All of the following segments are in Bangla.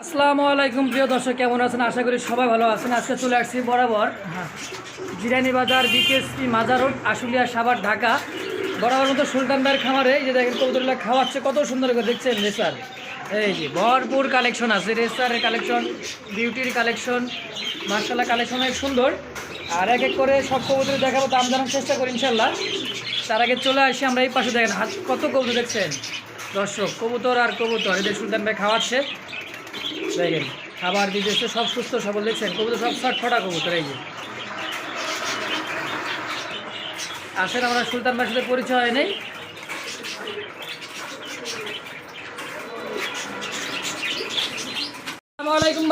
আসসালামু আলাইকুম, প্রিয় দর্শক, কেমন আছেন? আশা করি সবাই ভালো আছেন। আজকে চলে আসছি বরাবর জিরানি বাজার বিকেএসপি মাজার রোড, আশুলিয়া সাভার, ঢাকা। বরাবর মতো সুলতান ভাইয়ের খামারে এই যে দেখেন কবুতরগুলো খাওয়াচ্ছে, কত সুন্দর করে দেখছেন রেসার। এই যে ভরপুর কালেকশন আছে, রেসারের কালেকশন, বিউটির কালেকশন মার্শাল্লাহ কালেকশন অনেক সুন্দর। আর এক এক করে সব কবুতর দেখাবো, দাম জানার চেষ্টা করি ইনশাল্লাহ তার আগে চলে আসি আমরা এই পাশে দেখেন, হাত কত কবুতর দেখছেন? দর্শক, কবুতর আর কবুতর এদের সুলতান ভাই খাওয়াচ্ছে। দেখেন খাবার দিতেছে সব সুস্থ সবল দেখছেন? কবুতর সব ছটফটা কবুতর এই যে। আসেন আমরা সুলতান ভাইয়ের সাথে পরিচয় হয় নেই।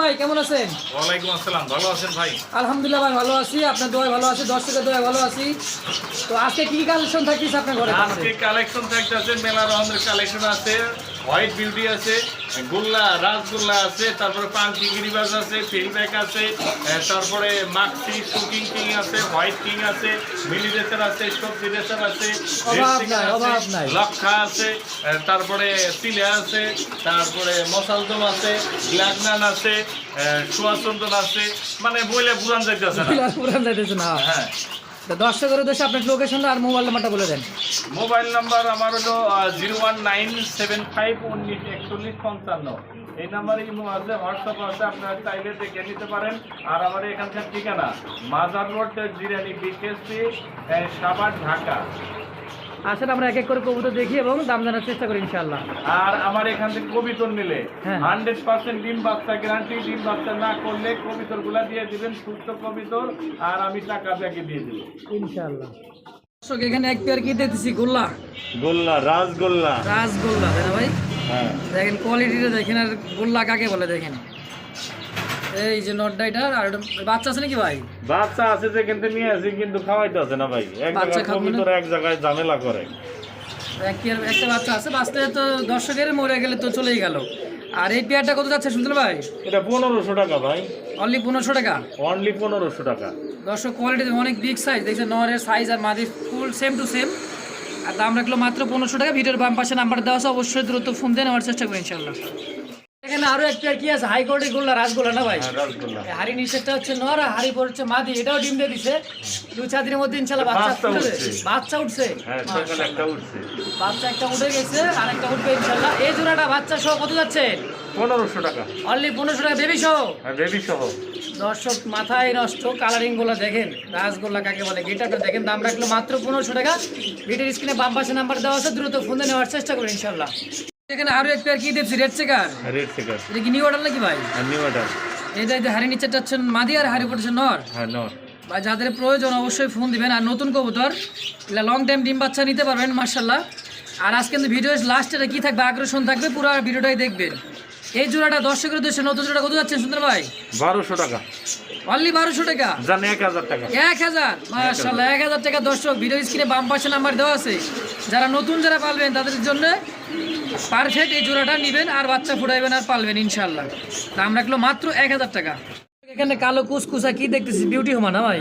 ভাই কেমন আছেন? ওয়ালাইকুম আসসালাম ভালো আছেন ভাই? আলহামদুলিল্লাহ ভাই ভালো আছি। আপনার দোয়া ভালো আছে দর্শকের দোয়া ভালো আছি। তো আজকে কি কালেকশন থাকতেছে আপনার ঘরে? আজকে কালেকশন থাকতেছে মেলা রকমের কালেকশন আছে। হোয়াইট বিউটি আছে গোল্লা রাসগোল্লা আছে তারপরে পাঙ্কি গিরিবাজ আছে ফিলব্যাক আছে তারপরে মাক্সি শুকিং কিং আছে হোয়াইট কিং আছে মিলি রেসার আছে সবজি রেসার আছে। লক্ষা আছে তারপরে সিলে আছে তারপরে মশালদম আছে গ্লাগনান আছে সুয়াচন্দন আছে মানে বইলে বুঝান যাইতেছে না। পুরান যাইতেছে না। হ্যাঁ। তো করে উদ্দেশ্যে আপনার লোকেশনটা আর মোবাইল নাম্বারটা বলে দেন। মোবাইল নাম্বার আমার হলো zero one nine seven five উনিশ, একচল্লিশ, পঞ্চান্ন। এই নাম্বারে ইমো আছে হোয়াটসঅ্যাপ আছে, আপনারা চাইলে দেখে নিতে পারেন। আর আমার এখানকার ঠিকানা মাজার রোড জিরানি বিকেসি সাবার ঢাকা। আসেন আমরা এক এক করে কবুতর দেখি এবং দাম জানার চেষ্টা করি ইনশাআল্লাহ। আর আমার এখান থেকে কবিতর নিলে হ্যাঁ। হান্ড্রেড পার্সেন্ট ডিম বাচ্চা গ্যারান্টি ডিম বাচ্চা না করলে কবিতরগুলা দিয়ে দিবেন সুস্থ কবিতর আর আমি টাকা ব্যাগে দিয়ে দিব। ইনশাআল্লাহ। দর্শক এখানে এক পেয়ার কি দেখতেছি? গোল্লা। গোল্লা রাসগোল্লা রাসগোল্লা তাই না ভাই? হ্যাঁ। দেখেন কোয়ালিটিটা দেখেন আর গোল্লা কাকে বলে দেখেন? এই যে নটটা এটা আর বাচ্চা আছে নাকি ভাই? বাচ্চা আছে যে কিন্তু নিয়ে আসি কিন্তু খাওয়াইতে আছে না ভাই। এক জায়গায়? এক জায়গায় ঝামেলা করে। এক একটা বাচ্চা আছে বাঁচতে তো দর্শকের মরে গেলে তো চলেই গেল। আর এই পেয়ারটা কত যাচ্ছে শুনতে ভাই? এটা পনেরোশো টাকা ভাই। অনলি পনেরোশো টাকা? অনলি পনেরোশো টাকা। দর্শক কোয়ালিটি অনেক বিগ সাইজ দেখছেন? নরের সাইজ আর মাদি ফুল সেম টু সেম আর দাম রাখল মাত্র পনেরোশো টাকা। ভিডিওর বাম পাশে নাম্বার দেওয়া আছে অবশ্যই দ্রুত ফোন দিয়ে নেওয়ার চেষ্টা করি ইনশাল্লাহ এখানে আরও একটা কি আছে? গোল্লা রাসগোল্লা না ভাই? হ্যাঁ হাড়ি নিচেরটা হচ্ছে নর আর হাড়ি পর হচ্ছে মাদি। এটাও ডিম দিয়ে দিছে। চার দিনের মধ্যে ইনশাল্লাহ বাচ্চা বাচ্চা ফুটবে। উঠছে। বাচ্চা উঠছে? হ্যাঁ একটা বাচ্চা একটা উঠে গেছে আর একটা উঠবে ইনশাল্লাহ। এই জোড়াটা বাচ্চা সহ কত যাচ্ছে? পনেরোশো টাকা। অনলি পনেরোশো টাকা বেবি সহ? হ্যাঁ বেবি সহ। দর্শক মাথায় নষ্ট কালারিংগুলো দেখেন। রাসগোল্লা কাকে বলে? গেটাটা দেখেন দাম রাখল মাত্র পনেরোশো টাকা। ভিডিওর স্ক্রিনে বাম পাশে নাম্বার দেওয়া আছে দ্রুত ফোনে নেওয়ার চেষ্টা করুন ইনশাল্লাহ। এখানে আরও এক পেয়ার কি দেখছি রেড চেকার রেড চেকার এটা কি নিউ অর্ডার নাকি ভাই? নিউ অর্ডার এই যে হাড়ি নিচে মাদি আর হাড়ি পড়ছে নর। হ্যাঁ নর। বা যাদের প্রয়োজন অবশ্যই ফোন দিবেন। আর নতুন কবুতর এটা লং টাইম ডিম বাচ্চা নিতে পারবেন মার্শাল্লাহ আর আজকে কিন্তু ভিডিও লাস্টে কি থাকবে? আকর্ষণ থাকবে পুরো ভিডিওটাই দেখবেন। এই জোড়াটা দর্শকের উদ্দেশ্যে নতুন জোড়া কত যাচ্ছেন সুন্দর ভাই? বারোশো টাকা। অনলি বারোশো টাকা? জান এক হাজার টাকা। এক হাজার? মার্শাল্লাহ এক হাজার টাকা দর্শক ভিডিও স্ক্রিনে বাম পাশে নাম্বার দেওয়া আছে। যারা নতুন যারা পালবেন তাদের জন্য পারফেক্ট এই জোড়াটা নেবেন আর বাচ্চা ফুটাইবেন আর পালবেন ইনশাল্লাহ দাম রাখল মাত্র এক হাজার টাকা। এখানে কালো কুসকুসা কি দেখতেছি? বিউটি হোমা না ভাই?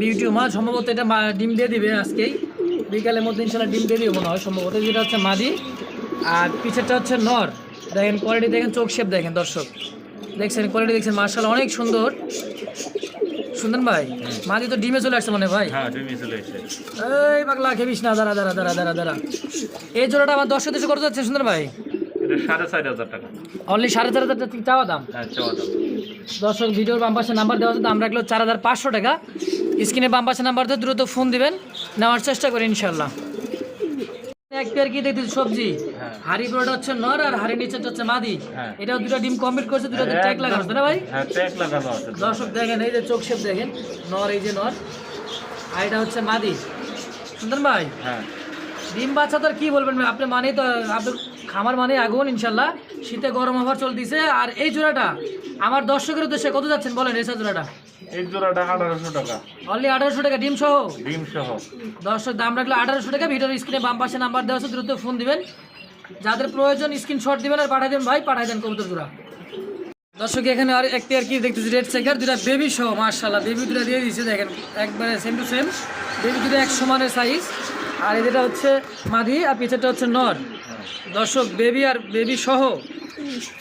বিউটি হোমা। সম্ভবত এটা ডিম দিয়ে দিবে আজকেই। বিকালের মধ্যে ইনশাল্লাহ ডিম দিয়ে দিবে মনে হয় সম্ভবত। যেটা হচ্ছে মাদি আর পিছেরটা হচ্ছে নর। দেখেন কোয়ালিটি দেখেন চোখ শেপ দেখেন দর্শক। দেখছেন কোয়ালিটি দেখছেন মার্শাল অনেক সুন্দর। সুন্দর ভাই? মাদি তো ডিমে চলে আসছে মনে ভাই। হ্যাঁ এই পাগলা খেবিস না দাঁড়া দাঁড়া দাঁড়া দাঁড়া দাঁড়া। এই জোড়াটা আমার দশ দেশে কত যাচ্ছে সুন্দর ভাই? সাড়ে চার হাজার টাকা। অনলি সাড়ে চার হাজার টাকা চাওয়া দাম? হ্যাঁ চাওয়া দাম। দর্শক ভিডিওর বাম পাশে নাম্বার দেওয়া আছে দাম রাখল চার হাজার পাঁচশো টাকা। স্ক্রিনে বাম পাশে নাম্বার দিয়ে দ্রুত ফোন দিবেন নেওয়ার চেষ্টা করি ইনশাল্লাহ এক পেয়ার কি দেখতেছি? সবজি। হ্যাঁ। হাড়ি হচ্ছে নর আর হাড়ি নিচে হচ্ছে মাদি। হ্যাঁ। এটাও দুটো ডিম কমপ্লিট করছে দুটো ট্যাগ লাগানো আছে না ভাই? হ্যাঁ ট্যাগ লাগানো আছে। দর্শক দেখেন এই যে চোখ শেপ দেখেন নর এই যে নর। আর এটা হচ্ছে মাদি। সুন্দর ভাই? হ্যাঁ। ডিম বাচ্চা তো আর কি বলবেন আপনি মানেই তো আপনার খামার মানে আগুন ইনশাল্লাহ। শীতে গরম হওয়ার চলতেছে আর এই জোড়াটা আমার দর্শকের উদ্দেশ্যে কত যাচ্ছেন বলেন এসা জোড়াটা এই জোড়াটা আঠারোশো টাকা। অনলি আঠারোশো টাকা ডিম সহ? ডিম সহ। দর্শক দাম রাখলে আঠারোশো টাকা ভিডিওর স্ক্রিনে বাম পাশে নাম্বার দেওয়া আছে দ্রুত ফোন দিবেন। যাদের প্রয়োজন স্ক্রিনশট দিবেন আর পাঠাই দেন ভাই পাঠাই দেন কবুতর জোড়া। দর্শক এখানে আর একটি আর কি দেখতেছি রেড চেকার দুটা বেবি সহ মার্শাল্লাহ বেবি দুটা দিয়ে দিয়েছে দেখেন একবারে সেম টু সেম বেবি দুটো এক সমানের সাইজ আর এদিটা হচ্ছে মাদি আর পিছেরটা হচ্ছে নর। দর্শক বেবি আর বেবি সহ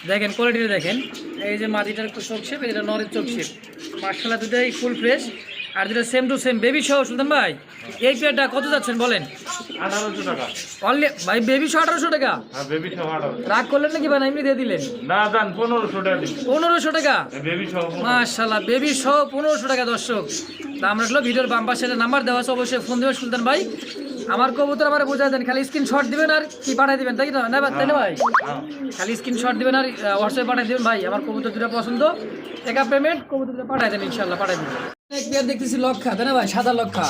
দেখেন কোয়ালিটিটা দেখেন। এই যে মাদিটার চোখ শেপ এটা নরের চোখ শেপ মার্শাল্লাহ দুটাই ফুল ফ্রেশ আর যেটা সেম টু সেম বেবি সহ সুলতান ভাই। এই পেয়ারটা কত যাচ্ছেন বলেন? আঠারোশো টাকা। অনলি ভাই বেবি সহ আঠারোশো টাকা? হ্যাঁ বেবি সহ আঠারো রাগ করলেন নাকি ভাই এমনি দিয়ে দিলেন? না দান পনেরোশো টাকা পনেরোশো টাকা? বেবি সহ মাশাল্লাহ বেবি সহ পনেরোশো টাকা দর্শক। রাখল ভিডিওর বাম পাশে নাম্বার দেওয়া আছে অবশ্যই ফোন দেবেন সুলতান ভাই। আমার কবুতর আমার বোঝা দেন খালি স্ক্রিনশট দিবেন আর কি পাঠিয়ে দিবেন তাই না না ভাই, তাই না ভাই। খালি স্ক্রিনশট দিবেন আর হোয়াটসঅ্যাপে পাঠিয়ে দিবেন ভাই আমার কবুতর দুটো পছন্দ। টাকা পেমেন্ট কবুতর দুটো পাঠিয়ে দেন ইনশাল্লাহ পাঠিয়ে দিবেন। এক পেয়ার দেখতেছি লক্ষা তাই না ভাই? সাদা লক্ষা।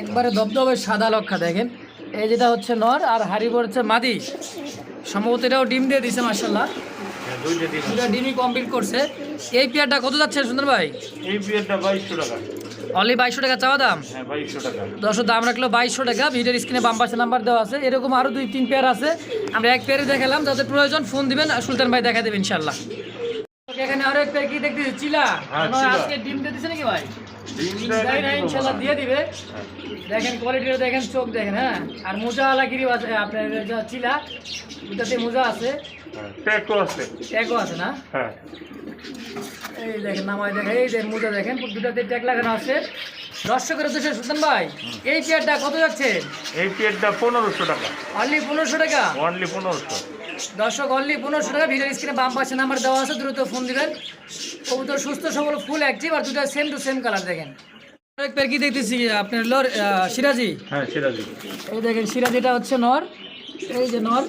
একবারে দবদবে সাদা লক্ষা দেখেন। এই যেটা হচ্ছে নর আর হারিবর হচ্ছে মাদি। সম্ভবত এটাও ডিম দিয়ে দিছে মার্শাল্লাহ হ্যাঁ, দুটা ডিমই কমপ্লিট করছে। এই পেয়ারটা কত যাচ্ছে সুন্দর ভাই? এই বিয়েরটা বাইশশো টাকা। অনলি বাইশশো টাকা চাওয়া দাম? হ্যাঁ টাকা। দশশো দাম রাখল বাইশশো টাকা। ভিডিওর স্ক্রিনে বাম পাশে নাম্বার দেওয়া আছে। এরকম আরও দুই তিন পেয়ার আছে। আমরা এক পেয়ারে দেখালাম। যাদের প্রয়োজন ফোন দিবেন। আর সুলতান ভাই দেখা দেবেন ইনশাল্লাহ এখানে আরও এক পেয়ার কি দেখতেছি? চিলা। হ্যাঁ, হয় চিলা। আজকে ডিম দিতেছে নাকি ভাই? ইনশাল্লাহ দিয়ে দিবে। দেখেন কোয়ালিটিটা দেখেন চোখ দেখেন হ্যাঁ? আর মোজা আলা গিরি আছে আপনার যা চিলা দুটাতে মোজা আছে। ট্যাগও আছে। ট্যাগও আছে না? হ্যাঁ। এই দেখেন নামায় দেখেন এই দেখেন মোজা দেখেন দুটাতে ট্যাগ লাগানো আছে। দর্শকের উদ্দেশ্যে সুলতান ভাই এই পেয়ারটা কত যাচ্ছে? এই পেয়ারটা পনেরোশো টাকা। অনলি পনেরোশো টাকা? অনলি পনেরোশো। দর্শক অনলি পনেরোশো টাকা ভিডিওর স্ক্রিনে বাম পাশে নাম্বার দেওয়া আছে দ্রুত ফোন দিবেন। কবুতর সুস্থ সবল ফুল অ্যাক্টিভ আর দুটা সেম টু সেম কালার দেখেন। পেয়ার কি দেখতেছি? আপনার লোর সিরাজি? হ্যাঁ সিরাজি। এই দেখেন সিরাজিটা হচ্ছে নর। এই যে নর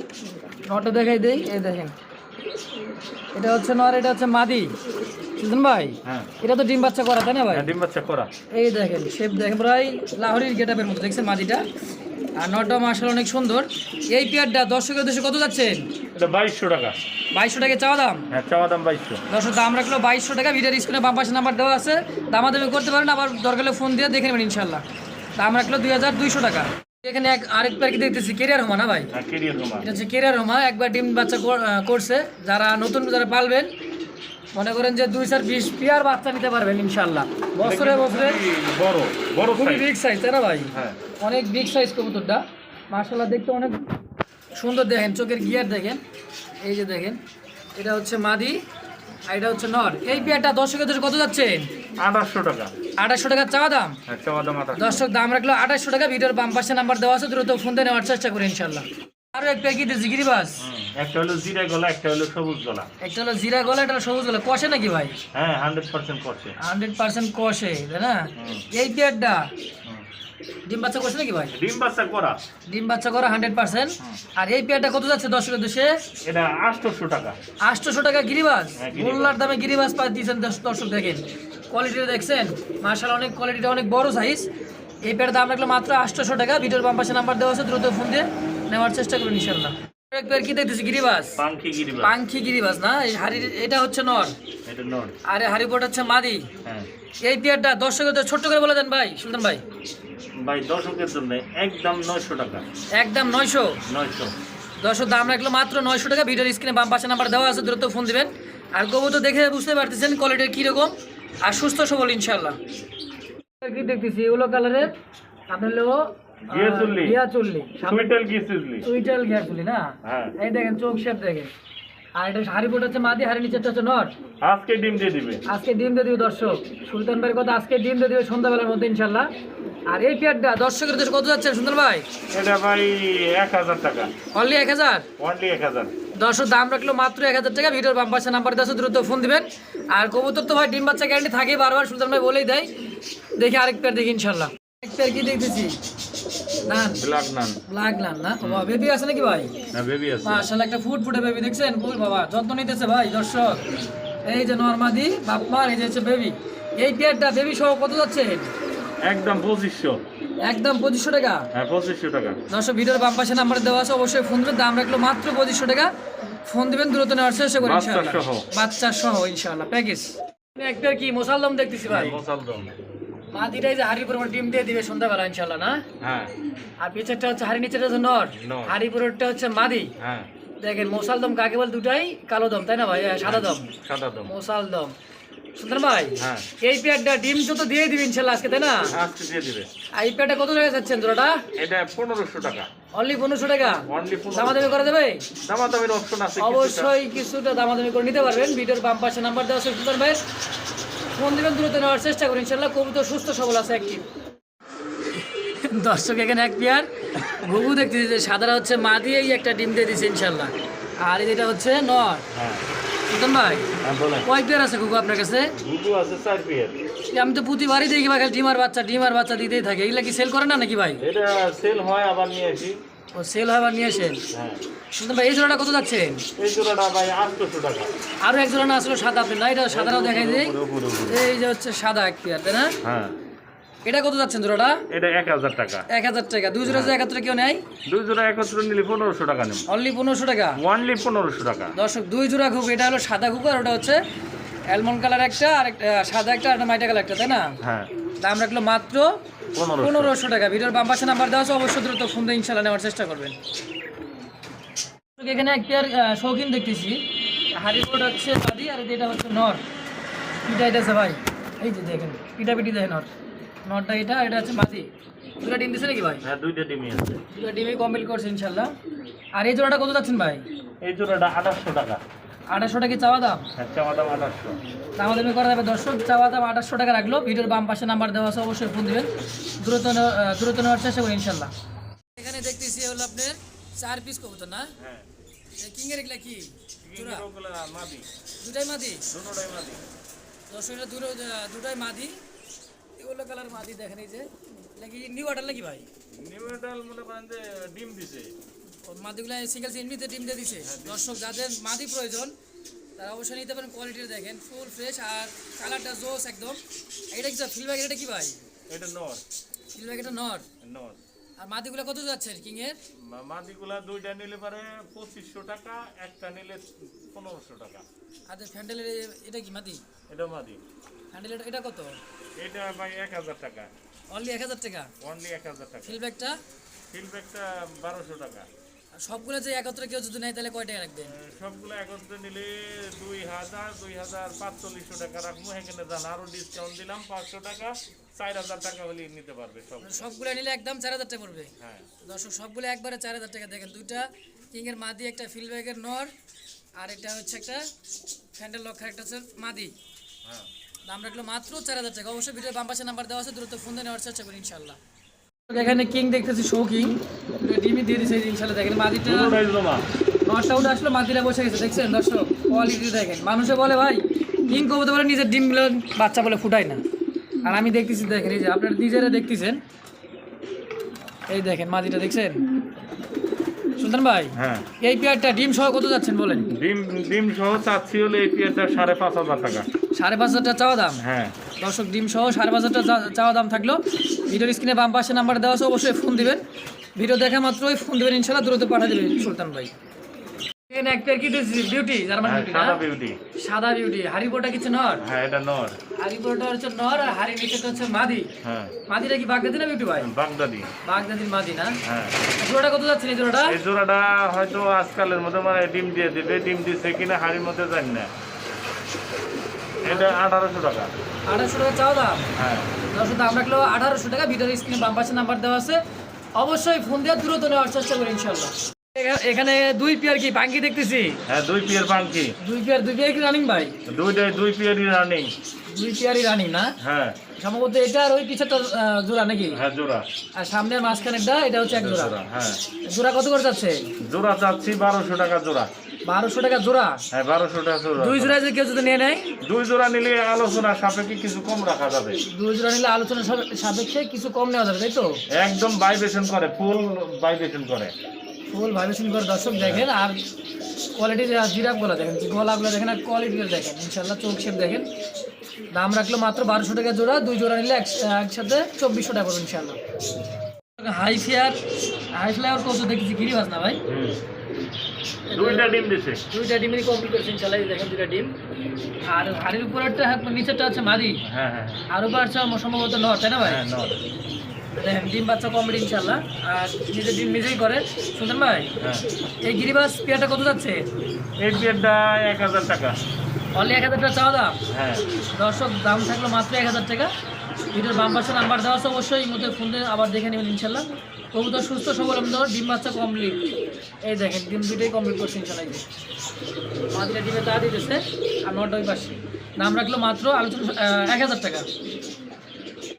নরটা দেখাই দেই এই দেখেন। এটা হচ্ছে নর এটা হচ্ছে মাদি। সুজন ভাই হ্যাঁ। এটা তো ডিম বাচ্চা করা তাই না ভাই? হ্যাঁ, ডিম বাচ্চা করা। এই দেখেন শেপ দেখেন প্রায় লাহোরির গেটাপের মতো দেখছেন মাদিটা? আর নটা মার্শাল অনেক সুন্দর। এই পেয়ারটা দর্শকের দেশে কত যাচ্ছেন? এটা বাইশশো টাকা। বাইশশো টাকা চাওয়া দাম? হ্যাঁ চাওয়া দাম বাইশশো। দর্শক দাম রাখল বাইশশো টাকা। ভিডিওর স্ক্রিনে বাম পাশে নাম্বার দেওয়া আছে। দামাদামি করতে পারেন আবার দরকার হলে ফোন দিয়ে দেখে নেবেন ইনশাল্লাহ দাম রাখল দুই হাজার দুইশো টাকা। এখানে এক আরেক প্যার কি দেখতেছি কেরিয়ার হোমা না ভাই? হ্যাঁ এটা হচ্ছে কেরিয়ার হোমা একবার ডিম বাচ্চা কর- করছে। যারা নতুন যারা পালবেন মনে করেন যে দুই চার বিশ পিয়ার বাচ্চা নিতে পারবেন ইনশাল্লাহ বছরে বছরে বড় বড় খুবই বিগ সাইজ তাই না ভাই? হ্যাঁ। অনেক বিগ সাইজ কবুতরটা। মার্শাল্লাহ দেখতে অনেক সুন্দর দেখেন চোখের গিয়ার দেখেন। এই যে দেখেন এটা হচ্ছে মাদি আর এটা হচ্ছে নর। এই পেয়ারটা দর্শকের দেশে কত যাচ্ছে? আঠাশশো টাকা। আঠাশশো টাকা চাওয়া দাম? হ্যাঁ চাওয়া দাম দর্শক দাম রাখল আঠাশশো টাকা। ভিডিওর বাম পাশে নাম্বার দেওয়া আছে দ্রুত ফোন দিয়ে নেওয়ার চেষ্টা করি ইনশাল্লাহ আরও একটা প্যাকেট জিগিরি বাস? হুম, একটা হলো জিরা গলা একটা হলো সবুজ গলা। একটা হলো জিরা গলা একটা সবুজ গলা। কষে নাকি ভাই? হ্যাঁ হান্ড্রেড পার্সেন্ট করছে হান্ড্রেড পার্সেন্ট কষে তাই না? এই পেয়ারটা। ডিম বাচ্চা করছে নাকি ভাই? ডিম বাচ্চা করা। ডিম বাচ্চা করা হান্ড্রেড পার্সেন্ট। আর এই পেয়ারটা কত যাচ্ছে দর্শকের দেশে এটা আটশোশো টাকা। আটশোশো টাকা গিরিবাস হ্যাঁ, দামে গিরিবাস পাই দিয়েছেন দর্শক দেখেন। কোয়ালিটিটা দেখছেন? মার্শাল অনেক কোয়ালিটিটা অনেক বড় সাইজ এই পেয়ারের দাম রাখল মাত্র আটশোশো টাকা। ভিডিওর বাম পাশে নাম্বার দেওয়া আছে দ্রুত ফোন দিয়ে নেওয়ার চেষ্টা করুন ইনশাল্লাহ এক পেয়ার কি দেখতেছি গিরিবাস পাঙ্খি গিরিবাস না? এই এটা হচ্ছে নর। আর হচ্ছে মাদি। হ্যাঁ। এই পেয়ারটা দর্শকদের ছোট্ট করে বলে দেন ভাই সুলতান ভাই। ভাই দর্শকের জন্য একদম নয়শো টাকা। একদম নয়শো? নয়শো। দর্শক দাম রাখল মাত্র নয়শো টাকা। ভিডিওর স্ক্রিনে বাম পাশে নাম্বার দেওয়া আছে দ্রুত ফোন দিবেন। আর কবুতর দেখে বুঝতে পারতেছেন কোয়ালিটি কীরকম আর সুস্থ সবল ইনশাল্লাহ কি দেখতেছি? ইউলো কালারের আপনার না? হ্যাঁ। এই দেখেন চোখ শেপ দেখেন। আর এটা হাড়ি পোট হচ্ছে মাদি হাড়ি নিচেরটা হচ্ছে নট আজকে ডিম দিয়ে দিবে। আজকে ডিম দিয়ে দিবে দর্শক। সুলতান ভাইয়ের কথা আজকে ডিম দিয়ে দিবে সন্ধ্যাবেলার মধ্যে ইনশাল্লাহ আর এই পেয়ারটা দর্শকের দেশে কত যাচ্ছে সুন্দর ভাই? এটা ভাই এক হাজার টাকা। অনলি এক হাজার? অনলি এক হাজার। দশশো দাম রাখল মাত্র এক হাজার টাকা। ভিডিওর বাম পাশে নাম্বার দেওয়া দ্রুত ফোন দিবেন। আর কবুতর তো ভাই ডিম বাচ্চা গ্যারান্টি থাকে বারবার সুলতান ভাই বলেই দেয়। দেখি আরেক পেয়ার দেখি ইনশাল্লাহ এক পেয়ার কি দেখতেছি? নান। ব্ল্যাক নান। না? বেবি আছে নাকি ভাই? বেবি আছে। মাশাআল্লাহ একটা ফুট ফুটে বেবি দেখছেন? ফুল বাবা যত্ন নিতেছে ভাই দর্শক। এই যে নর্মাদি বাপমার এই যে হচ্ছে বেবি এই পেয়ারটা বেবি সহ কত যাচ্ছে? একদম পঁচিশশো। একদম পঁচিশশো টাকা? হ্যাঁ পঁচিশশো টাকা। দর্শক ভিডিওর বাম পাশে নাম্বার দেওয়া আছে অবশ্যই ফোন দেবেন। দাম রাখল মাত্র পঁচিশশো টাকা। ফোন দিবেন দ্রুত নেওয়ার চেষ্টা করি বাচ্চা সহ। বাচ্চা সহ ইনশাআল্লাহ। প্যাকেজ একটা কি? মোসালদম দেখতেছি ভাই। মশাল দম মাদিটাই যে হাড়ির পরিমাণ ডিম দিয়ে দিবে সন্ধ্যাবেলা ইনশাআল্লাহ না? হ্যাঁ। আর পিছেরটা হচ্ছে হাড়ি নিচেটা হচ্ছে নর। নর। হাড়ি পুরোটা হচ্ছে মাদি। হ্যাঁ। দেখেন মোসালদম কাকে বল? দুটাই কালো দম তাই না ভাই? সাদা দম। সাদা দম। মোসালদম সুন্দর ভাই। হ্যাঁ। এই পেয়ারটা ডিম যত দিয়ে দিবি ইনশাল্লাহ আজকে তাই না? আজকে দিয়ে দিবে। এই পেয়ারটা কত টাকা যাচ্ছেন জোড়াটা? এটা পনেরোশো টাকা। অনলি টাকা? অনলি দামাদামি করে দেবে দামা দামের অপশন আছে অবশ্যই কিছুটা দামাদামি করে নিতে পারবেন। ভিডিওর বাম পাশে নাম্বার দেওয়া আছে সুন্দর ভাই। ফোন দিবেন দ্রুত নেওয়ার চেষ্টা করুন। কবুতর সুস্থ সবল আছে একটি। দর্শক এখানে এক পেয়ার। ঘুঘু দেখতেছি যে সাদারা হচ্ছে মা দিয়েই একটা ডিম দিয়ে দিচ্ছে ইনশাল্লাহ। আর এটা হচ্ছে নর। হ্যাঁ। সুলতান ভাই? হ্যাঁ কয় পেয়ার আছে ঘুঘু আপনার কাছে? আছে চার পিয়ার আমি তো প্রতিবারই দেখি ভাই খালি ডিমার বাচ্চা ডিমার বাচ্চা দিতেই থাকে। এগুলা কি সেল করে না নাকি ভাই? এটা সেল হয় আবার নিয়ে আসি। ও সেল হয় আবার নিয়ে আসেন? হ্যাঁ। ভাই এই জোড়াটা কত যাচ্ছেন এই জোড়াটা ভাই আটশোশো টাকা। আরও এক জোড়া না আসলে সাদা আপনি না এটা সাদাটাও দেখাই দিই। এই যে হচ্ছে সাদা এক পেয়ার তাই না? হ্যাঁ। এটা কত যাচ্ছেন জোড়াটা? এটা এক হাজার টাকা। এক হাজার টাকা। দুই জোড়া যে একাত্তরে কেউ নেয়? দুই জোড়া একত্র নিলে পনেরোশো টাকা নেব। অনলি পনেরোশো টাকা? ওয়ানলি পনেরোশো টাকা। দর্শক দুই জোড়া ঘুঘু এটা হলো সাদা ঘুঘু আর ওটা হচ্ছে অ্যালমন্ড কালার একটা আর একটা সাদা একটা আর মাইটা কালার একটা তাই না? হ্যাঁ। দাম রাখল মাত্র পনেরোশো। টাকা। ভিডিওর বাম পাশে নাম্বার দেওয়া আছে অবশ্যই দ্রুত ফোন দিয়ে ইনশাল্লাহ নেওয়ার চেষ্টা করবেন। এখানে এক পেয়ার শৌখিন দেখতেছি। হারিবোর্ড হচ্ছে মাদি আর এটা হচ্ছে নর। পিটা এটা আছে ভাই। এই যে দেখেন পিটা পিটি দেখেন নর। নরটা এটা এটা হচ্ছে মাদি দুটা ডিম দিছে নাকি ভাই? হ্যাঁ দুইটা ডিমই আছে। দুটা ডিমই কমপ্লিট করছে ইনশাল্লাহ আর এই জোড়াটা কত যাচ্ছেন ভাই? এই জোড়াটা আঠাশশো টাকা। আঠাশশো টাকা চাওয়া দাম? হ্যাঁ চাওয়া দাম আঠাশশো। দামাদামি করা যাবে দর্শক চাওয়া দাম আঠাশশো টাকা রাখল। ভিডিওর বাম পাশে নাম্বার দেওয়া আছে অবশ্যই ফোন দিবেন। দ্রুত দ্রুত নেওয়ার চেষ্টা করি ইনশাল্লাহ এখানে দেখতেছি হলো আপনার চার পিস কবুতর না? হ্যাঁ। কিং এর এগুলা কি? ওগুলা মাদি। দুটাই মাদি? দুটোটাই মাদি। দর্শক এটা দুটো আহ, দুটাই মাদি। এগুলো কালার মাদি দেখেন এই যে নাকি নিউ অর্ডার নাকি ভাই? নিউ মেটাল মনে করেন যে ডিম দিছে। মাদিগুলো সিঙ্গেল এমনিতে ডিম দিয়ে দিছে। দর্শক যাদের মাদি প্রয়োজন তারা অবশ্যই নিতে পারেন কোয়ালিটির দেখেন ফুল ফ্রেশ আর কালারটা জোস একদম। এটা কি ফিল এটা কি ভাই? এটা নর। ফিল এটা নর? নর। আর মাদিগুলো কত যাচ্ছে কিং এর? মাদিগুলা দুইটা নিলে পারে পঁচিশশো টাকা একটা নিলে পনেরোশো টাকা। আর ফ্যান্ডেলের এটা কি মাদি? এটা মাদি। হ্যান্ডেল এটা কত? এটা ভাই এক হাজার টাকা। অনলি এক হাজার টাকা? অনলি এক হাজার টাকা। ফিল ব্যাগটা ফিলব্যাকটা বারোশো টাকা। সবগুলো যে একত্রে কেউ যদি নেয় তাহলে কয় টাকা রাখবেন সবগুলো একত্রে নিলে দুই হাজার দুই হাজার পাঁচচল্লিশশো টাকা রাখব। এখানে যান আরও ডিসকাউন্ট দিলাম পাঁচশো টাকা। চার হাজার টাকা হলে নিতে পারবে সব। সবগুলো নিলে একদম চার হাজার টাকা পড়বে? হ্যাঁ। দর্শক সবগুলো একবারে চার হাজার টাকা। দেখেন দুইটা কিংয়ের মাদি একটা ফিল ব্যাগের নর আর এটা হচ্ছে একটা ফ্যান্ডেল লক্ষার একটা হচ্ছে মাদি। হ্যাঁ। দাম রাখল মাত্র চার হাজার টাকা। অবশ্যই ভিডিও বাম পাশে নাম্বার দেওয়া আছে দ্রুত ফোন দিয়ে নেওয়ার চেষ্টা করি ইনশাল্লাহ। এখানে কিং দেখতেছি শো কিং ডিমি দিয়ে দিয়েছে ইনশাল্লাহ দেখেন মাদিটা দুটোটাই উঠে আসলো মাদিরা বসে গেছে দেখছেন? দর্শক কোয়ালিটি দেখেন। মানুষে বলে ভাই কিং কবুতর বলে নিজের ডিমগুলো বাচ্চা বলে ফুটায় না। আর আমি দেখতেছি দেখেন এই যে আপনারা নিজেরা দেখতেছেন। এই দেখেন মাদিটা দেখছেন? সুলতান ভাই হ্যাঁ। এই পেয়ারটা ডিম সহ কত যাচ্ছেন বলেন? ডিম ডিম সহ চাচ্ছি হলে এই পিয়ারটা সাড়ে পাঁচ হাজার টাকা। সাড়ে পাঁচ হাজার চাওয়া দাম? হ্যাঁ। দর্শক ডিম সহ সাড়ে পাঁচ হাজার চাওয়া দাম থাকল। ভিডিওর স্ক্রিনে বাম পাশে নাম্বার দেওয়া আছে অবশ্যই ফোন দিবেন। ভিডিও দেখা মাত্রই ফোন দিবেন ইনশাল্লাহ দ্রুত পাঠিয়ে দেবেন সুলতান ভাই। এক পেয়ার কি বিউটি জার্মান হ্যাঁ বিউটি সাদা বিউটি সাদা বিউটি হারিবোটা কিছু নর? হ্যাঁ এটা নর। হারিবোটা হচ্ছে নর আর হারি নিচেটা হচ্ছে মাদি। হ্যাঁ। মাদিটা কি বাগদাদি না বিউটি ভাই বাগদাদি। বাগদাদির মাদি না? হ্যাঁ। জোড়াটা কত যাচ্ছে এই জোড়াটা? এই জোড়াটা হয়তো আজকালের মধ্যে মানে ডিম দিয়ে দিবে ডিম দিচ্ছে কিনা হাড়ির মধ্যে জানি না। এটা আঠারোশো টাকা। আঠারোশো টাকা চাও দাম? হ্যাঁ। দশ দাম রাখল আঠারোশো টাকা। ভিডিওর স্ক্রিনে বাম পাশে নাম্বার দেওয়া আছে। অবশ্যই ফোন দিয়ে দ্রুত নেওয়ার চেষ্টা করি ইনশাল্লাহ এখানে দুই পেয়ার কি বাঙ্কি দেখতেছি? হ্যাঁ দুই পিয়ার পাঙ্কি। দুই পেয়ার দুই পেয়ার কি রানিং ভাই দুইটাই দুই পিয়ারই রানিং দুই পেয়ারই রানিং না? হ্যাঁ। সম্ভবত এটা আর ওই পিছাটা জোড়া নাকি? হ্যাঁ জোড়া। আর সামনের মাঝখানেরটা এটা হচ্ছে এক হ্যাঁ। জোড়া কত করে যাচ্ছে? জোড়া চাচ্ছি বারোশো টাকা জোড়া। বারোশো টাকা জোড়া। হ্যাঁ বারোশো টাকা জোড়া। দুই জোড়া যদি কেউ যদি নিয়ে নেয়? দুই জোড়া নিলে আলোচনা সাপেক্ষে কিছু কম রাখা যাবে। দুই জোড়া নিলে আলোচনা সাপে- সাপেক্ষে কিছু কম নেওয়া যাবে তাই তো? একদম ভাইব্রেশন করে ফুল ভাইব্রেশন করে। ফুল ভাইব্রেশন করে দর্শক দেখেন আর জিরাপগুলো দেখেন গলাগুলো দেখেন আর দেখেন ইনশাল্লাহ চোখ শেপ দেখেন। দাম রাখল মাত্র বারোশো টাকা জোড়া দুই জোড়া নিলে এক- একসাথে চব্বিশশো টাকা পড়বে ইনশাল্লাহ হাই ফেয়ার হাই ফ্লাইওয়ার কত দেখেছি গিরিবাজ না ভাই? দুইটা ডিম দিছে। দুইটা কমপ্লিট করেছে দেখেন দুইটা ডিম। আর হাড়ির উপরেরটা নিচেরটা হচ্ছে মাদি। হ্যাঁ হ্যাঁ। আর উপর হচ্ছে সম্ভবত নর তাই না ভাই? হ্যাঁ নর। ডিম বাচ্চা ইনশাল্লাহ আর নিজে ডিম নিজেই করে। সুন্দর ভাই? হ্যাঁ। এই গিরিবাস পেয়ারটা কত যাচ্ছে? এই পিয়ারটা এক হাজার টাকা। অনলি এক হাজার টাকা চাওয়া দাম? হ্যাঁ। দর্শক দাম থাকল মাত্র এক হাজার টাকা। ভিডিওর বাম পাশে নাম্বার দেওয়া আছে, অবশ্যই মুহূর্তে ফোন দিয়ে আবার দেখে নেবেন ইনশাল্লাহ কবুতর সুস্থ সবল আমাদের ডিম বাচ্চা কমপ্লিট এই দেখেন, ডিম দুটোই কমপ্লিট করছে ইনশাল্লাহ এই যে। মাদিরা ডিমে তা দিতেছে, আর নটা ওই পাশে। নাম রাখল মাত্র আলোচনা এক হাজার টাকা।